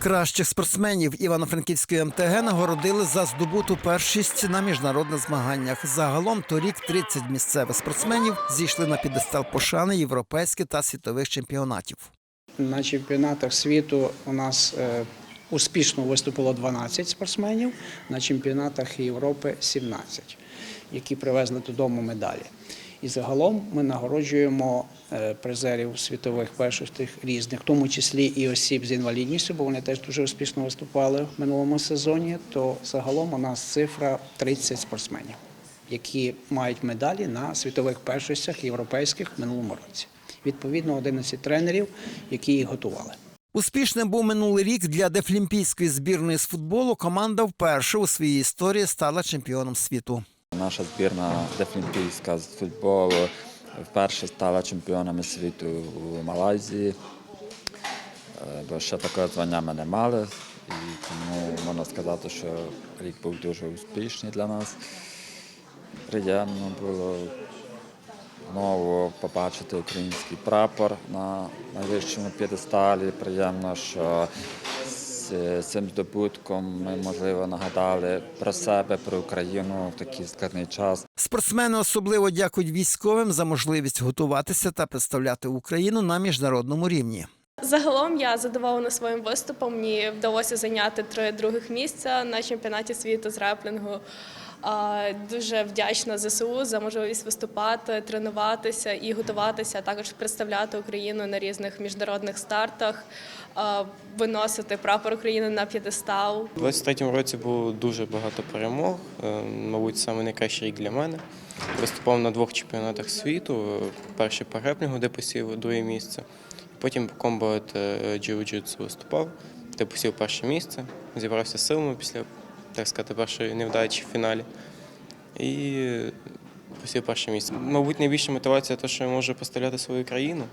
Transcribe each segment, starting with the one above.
Кращих спортсменів Івано-Франківської МТГ нагородили за здобуту першість на міжнародних змаганнях. Загалом торік 30 місцевих спортсменів зійшли на підестал пошани європейських та світових чемпіонатів. На чемпіонатах світу у нас е, успішно виступило 12 спортсменів, на чемпіонатах Європи 17, які привезли додому медалі. І загалом ми нагороджуємо е, призерів світових першостей різних, в тому числі і осіб з інвалідністю, бо вони теж дуже успішно виступали в минулому сезоні. То загалом у нас цифра 30 спортсменів, які мають медалі на світових першостях європейських в минулому році. Відповідно, 11 тренерів, які їх готували. Успішним був минулий рік для дефлімпійської збірної з футболу. Команда вперше у своїй історії стала чемпіоном світу. Наша збірна дефлімпійська з футболу вперше стала чемпіонами світу у Малайзії, Е, бо ще такого звання ми не мали. І тому можна сказати, що рік був дуже успішний для нас. Приємно було знову побачити український прапор на найвищому п'єдесталі. Приємно, що цим здобутком ми, можливо, нагадали про себе, про Україну в такий складний час. Спортсмени особливо дякують військовим за можливість готуватися та представляти Україну на міжнародному рівні. Загалом я задоволена своїм виступом. Мені вдалося зайняти три других місця на чемпіонаті світу з реплінгу. Дуже вдячна ЗСУ за можливість виступати, тренуватися і готуватися, а також представляти Україну на різних міжнародних стартах, виносити прапор України на п'єдестал. У 23-му році було дуже багато перемог. е, Мабуть, саме найкращий рік для мене. Виступав на двох чемпіонатах світу. е, Перший по греплінгу, де посів друге місце. Потім по комбо та джиу-джитсу виступав, де посів перше місце. Зібрався силами після, так сказати, першої невдачі в фіналі. І посів перше місце. Мабуть, найбільша мотивація те, що я можу поставляти свою країну.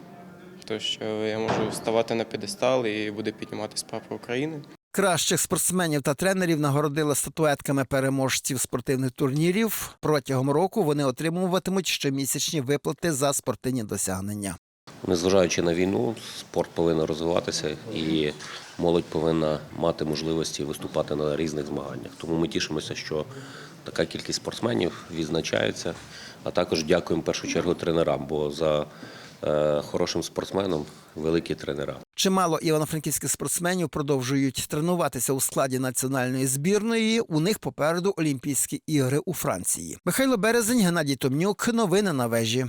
То, що я можу ставати на п'єдестал і буде підніматися прапор України. Кращих спортсменів та тренерів нагородили статуетками переможців спортивних турнірів. Протягом року вони отримуватимуть щомісячні виплати за спортивні досягнення. Незважаючи на війну, спорт повинен розвиватися і молодь повинна мати можливості виступати на різних змаганнях. Тому ми тішимося, що така кількість спортсменів відзначається. А також дякуємо в першу чергу тренерам, бо за е, хорошим спортсменом великі тренера. Чимало івано-франківських спортсменів продовжують тренуватися у складі національної збірної. У них попереду Олімпійські ігри у Франції. Михайло Березень, Геннадій Томнюк. Новини на вежі.